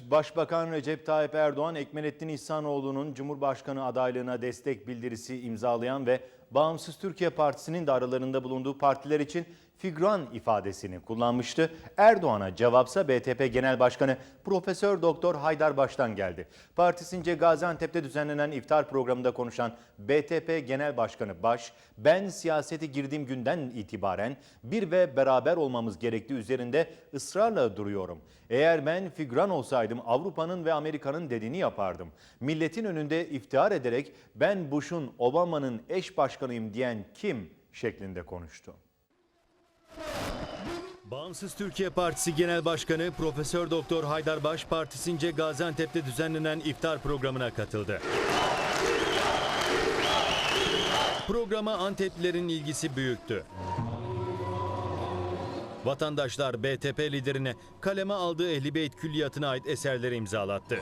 Başbakan Recep Tayyip Erdoğan, Ekmelettin İhsanoğlu'nun Cumhurbaşkanı adaylığına destek bildirisi imzalayan ve Bağımsız Türkiye Partisi'nin de aralarında bulunduğu partiler için figüran ifadesini kullanmıştı. Erdoğan'a cevapsa BTP Genel Başkanı Profesör Doktor Haydar Baş'tan geldi. Partisince Gaziantep'te düzenlenen iftar programında konuşan BTP Genel Başkanı Baş, ben siyasete girdiğim günden itibaren bir ve beraber olmamız gerektiği üzerinde ısrarla duruyorum. Eğer ben figüran olsaydım Avrupa'nın ve Amerika'nın dediğini yapardım. Milletin önünde iftihar ederek ben Bush'un Obama'nın eş başkanıyım diyen kim şeklinde konuştu. Bağımsız Türkiye Partisi Genel Başkanı Profesör Doktor Haydar Baş partisince Gaziantep'te düzenlenen iftar programına katıldı. Programa Anteplilerin ilgisi büyüktü. Vatandaşlar BTP liderine kaleme aldığı Ehli Beyt Külliyatı'na ait eserleri imzalattı.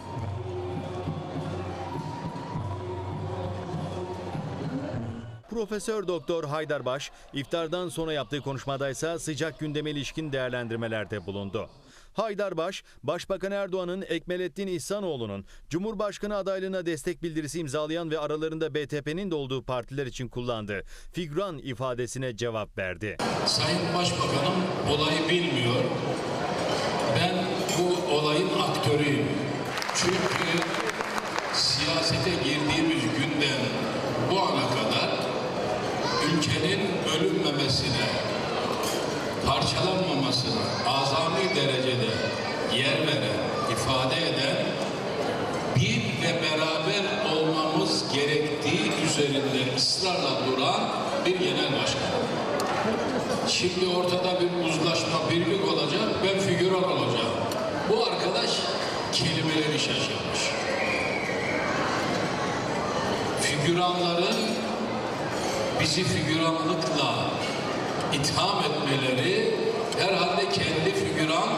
Profesör Doktor Haydar Baş, iftardan sonra yaptığı konuşmada ise sıcak gündeme ilişkin değerlendirmelerde bulundu. Haydar Baş, Başbakan Erdoğan'ın Ekmelettin İhsanoğlu'nun Cumhurbaşkanı adaylığına destek bildirisi imzalayan ve aralarında BTP'nin de olduğu partiler için kullandığı figüran ifadesine cevap verdi. Sayın Başbakanım olayı bilmiyor. Ben bu olayın aktörüyüm. Çünkü siyasete girdiğimiz günden bu ana kadar ülkenin bölünmemesine, parçalanmamasına azami derecede yer veren, ifade eden bir ve beraber olmamız gerektiği üzerinde ısrarla duran bir genel başkan. Şimdi ortada bir uzlaşma, birlik olacak, ben figüran olacağım. Bu arkadaş kelimeleri şaşırmış. Figüranların bizi figüranlıkla itham etmeleri herhalde kendi figüran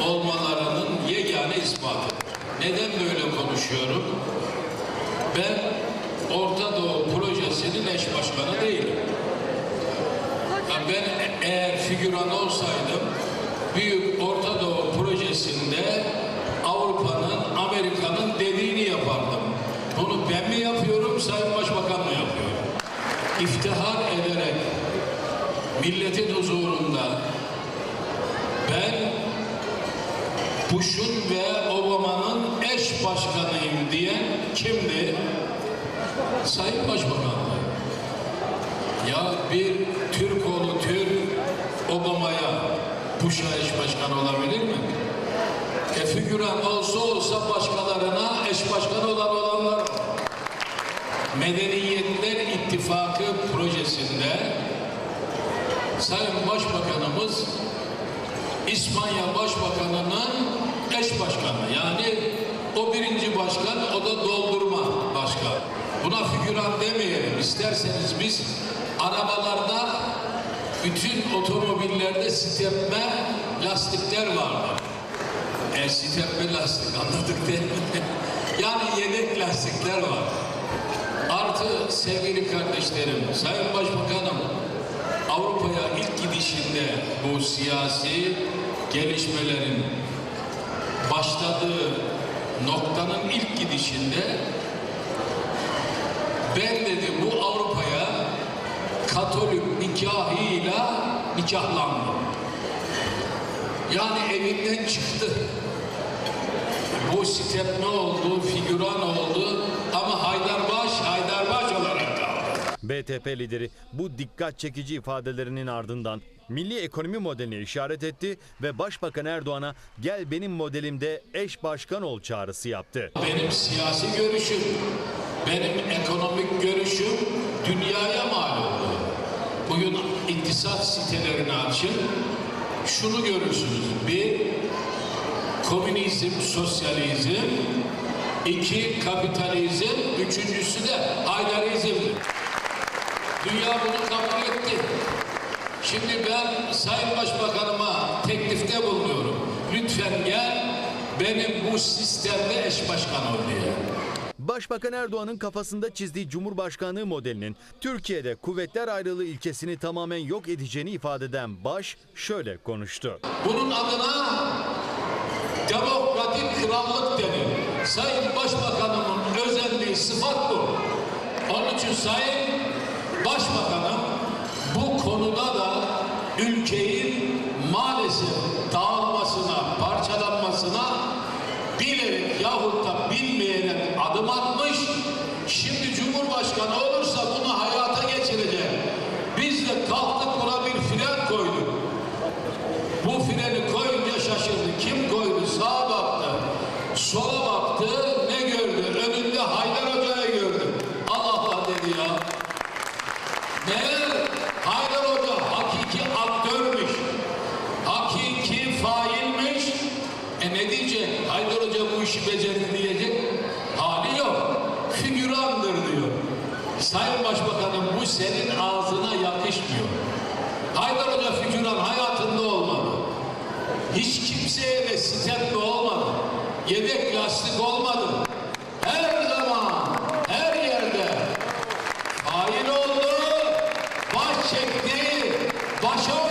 olmalarının yegane ispatı. Neden böyle konuşuyorum? Ben Orta Doğu Projesi'nin eş başkanı değilim. Ben eğer figüran olsaydım Büyük Orta Doğu projesinde Avrupa'nın, Amerika'nın dediğini yapardım. Bunu ben mi yapıyorum, Sayın Başbakan mı yapıyor? İftihar ederek milletin huzurunda ben Bush'un ve Obama'nın eş başkanıyım diyen kimdi? Sayın Başbakan'dı. Ya bir Türk oğlu Türk Obama'ya Bush'a eş başkan olabilir mi? E figüran olsa olsa başkalarına eş başkan olan olanlar var. İttifakı projesinde Sayın Başbakanımız İspanya Başbakanı'nın eş başkanı. Yani o birinci başkan, o da doldurma başkan. Buna figüran demeyelim. İsterseniz biz arabalarda bütün otomobillerde stepme lastikler vardı. E stepme lastik anladık değil mi? yani yedek lastikler var. Sevgili kardeşlerim, Sayın Başbakanım, Avrupa'ya ilk gidişinde bu siyasi gelişmelerin başladığı noktanın ilk gidişinde ben dedi bu Avrupa'ya Katolik nikahıyla nikahlandım. Yani evinden çıktı. Bu step ne oldu, figüran oldu ama Haydarbaş, Haydarbaş. BTP lideri bu dikkat çekici ifadelerinin ardından milli ekonomi modeline işaret etti ve Başbakan Erdoğan'a gel benim modelimde eş başkan ol çağrısı yaptı. Benim siyasi görüşüm, benim ekonomik görüşüm dünyaya mal oldu. Bugün iktisat sitelerini açın, şunu görürsünüz. Bir, komünizm, sosyalizm. iki kapitalizm. Üçüncüsü de haydarizmdir. Dünya bunu kabul etti. Şimdi ben Sayın Başbakanıma teklifte bulunuyorum. Lütfen gel benim bu sistemde eş başkan ol diye. Başbakan Erdoğan'ın kafasında çizdiği Cumhurbaşkanlığı modelinin Türkiye'de kuvvetler ayrılığı ilkesini tamamen yok edeceğini ifade eden Baş şöyle konuştu. Bunun adına demokratik krallık gerekli sıfat bu. Onun için Sayın Başbakanım bu konuda da ülkenin maalesef dağılmasına, parçalanmasına bilerek yahut da bilmeyerek adım atmış. Şimdi Cumhurbaşkanı Haydar Hoca bu işi becerdi diyecek hali yok. Figürandır diyor. Sayın Başbakanım bu senin ağzına yakışmıyor. Haydar Hoca figüran hayatında olmadı. Hiç kimseye de sitemli olmadı. Yedek lastik olmadı. Her zaman, her yerde hain oldu, baş çekti, başa